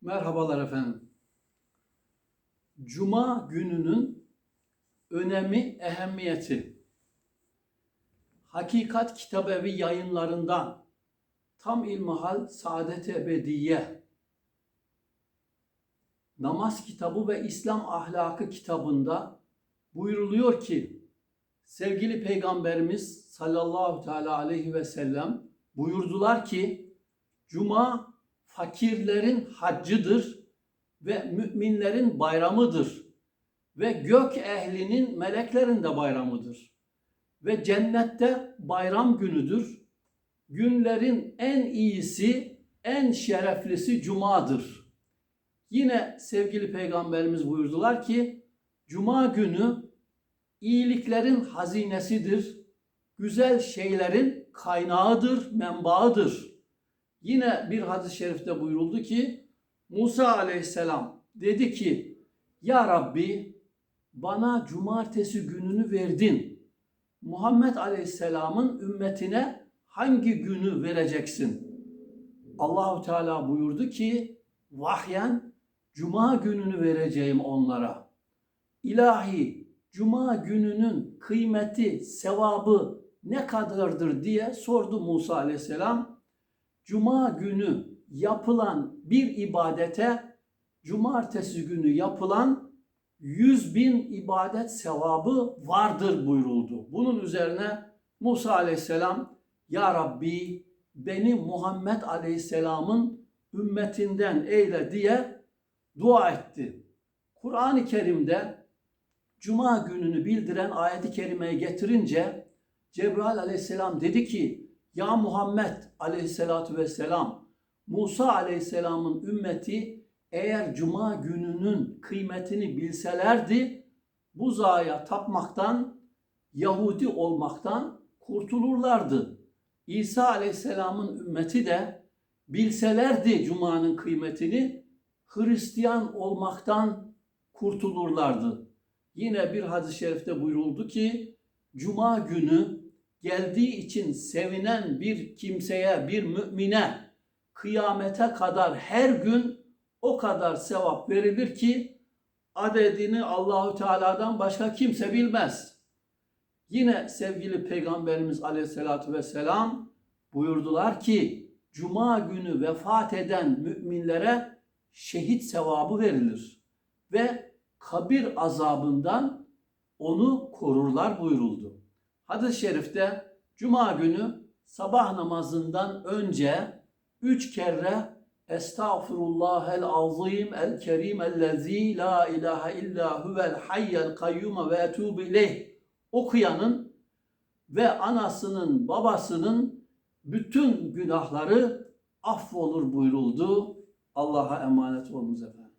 Merhabalar efendim. Cuma gününün önemi, ehemmiyeti. Hakikat Kitabevi yayınlarından Tam İlmihal Saadet Ebediye Namaz kitabı ve İslam ahlakı kitabında buyuruluyor ki sevgili peygamberimiz sallallahu teala aleyhi ve sellem buyurdular ki Cuma fakirlerin haccıdır ve müminlerin bayramıdır ve gök ehlinin meleklerin de bayramıdır ve cennette bayram günüdür. Günlerin en iyisi, en şereflisi cumadır. Yine sevgili peygamberimiz buyurdular ki cuma günü iyiliklerin hazinesidir. Güzel şeylerin kaynağıdır, menbaıdır. Yine bir hadis-i şerifte buyuruldu ki Musa aleyhisselam dedi ki Ya Rabbi bana cumartesi gününü verdin. Muhammed aleyhisselamın ümmetine hangi günü vereceksin? Allahu Teala buyurdu ki vahyen cuma gününü vereceğim onlara. İlahi cuma gününün kıymeti, sevabı ne kadardır diye sordu Musa aleyhisselam. Cuma günü yapılan bir ibadete cumartesi günü yapılan yüz bin ibadet sevabı vardır buyuruldu. Bunun üzerine Musa aleyhisselam Ya Rabbi beni Muhammed aleyhisselamın ümmetinden eyle diye dua etti. Kur'an-ı Kerim'de Cuma gününü bildiren ayeti kerimeyi getirince Cebrail aleyhisselam dedi ki Ya Muhammed aleyhissalatu vesselam Musa aleyhisselamın ümmeti eğer cuma gününün kıymetini bilselerdi buzağa tapmaktan Yahudi olmaktan kurtulurlardı. İsa aleyhisselamın ümmeti de bilselerdi cumanın kıymetini Hristiyan olmaktan kurtulurlardı. Yine bir hadis-i şerifte buyuruldu ki cuma günü geldiği için sevinen bir kimseye, bir mümine kıyamete kadar her gün o kadar sevap verilir ki adedini Allahu Teala'dan başka kimse bilmez. Yine sevgili Peygamberimiz Aleyhisselatü Vesselam buyurdular ki Cuma günü vefat eden müminlere şehit sevabı verilir ve kabir azabından onu korurlar buyuruldu. Hadis-i şerifte Cuma günü sabah namazından önce üç kere Estağfirullahel azim el kerim ellezî la ilahe illa huvel hayyel kayyum ve etûbü ileyh okuyanın ve anasının babasının bütün günahları affolur buyuruldu. Allah'a emanet olunuz efendim.